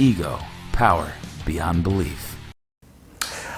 Ego, power, beyond belief.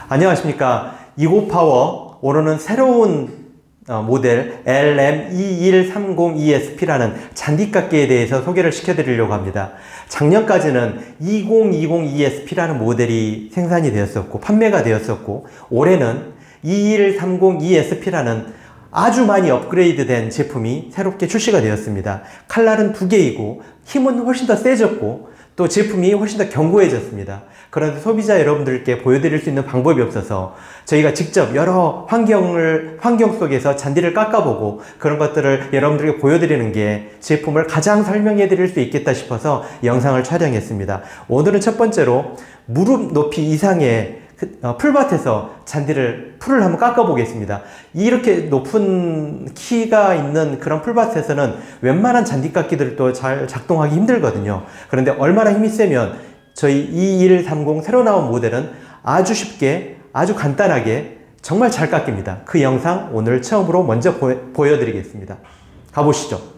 안녕하십니까. 이고 파워 오늘은 새로운 어, 모델 LM2130ESP라는 잔디깎기에 대해서 소개를 시켜드리려고 합니다. 작년까지는 2020ESP라는 모델이 생산이 되었었고 판매가 되었었고 올해는 2130ESP라는 아주 많이 업그레이드 된 제품이 새롭게 출시가 되었습니다. 칼날은 두 개이고 힘은 훨씬 더 세졌고 또 제품이 훨씬 더 견고해졌습니다. 그런데 소비자 여러분들께 보여드릴 수 있는 방법이 없어서 저희가 직접 여러 환경을, 환경 속에서 잔디를 깎아보고 그런 것들을 여러분들에게 보여드리는 게 제품을 가장 설명해 드릴 수 있겠다 싶어서 영상을 촬영했습니다. 오늘은 첫 번째로 무릎 높이 이상의 그, 어, 풀밭에서 잔디를 풀을 한번 깎아 보겠습니다. 이렇게 높은 키가 있는 그런 풀밭에서는 웬만한 잔디 깎기들도 잘 작동하기 힘들거든요. 그런데 얼마나 힘이 세면 저희 2130 새로 나온 모델은 아주 쉽게 아주 간단하게 정말 잘 깎입니다. 그 영상 오늘 처음으로 먼저 보, 보여드리겠습니다. 가보시죠.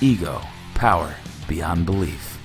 Ego, power, beyond belief.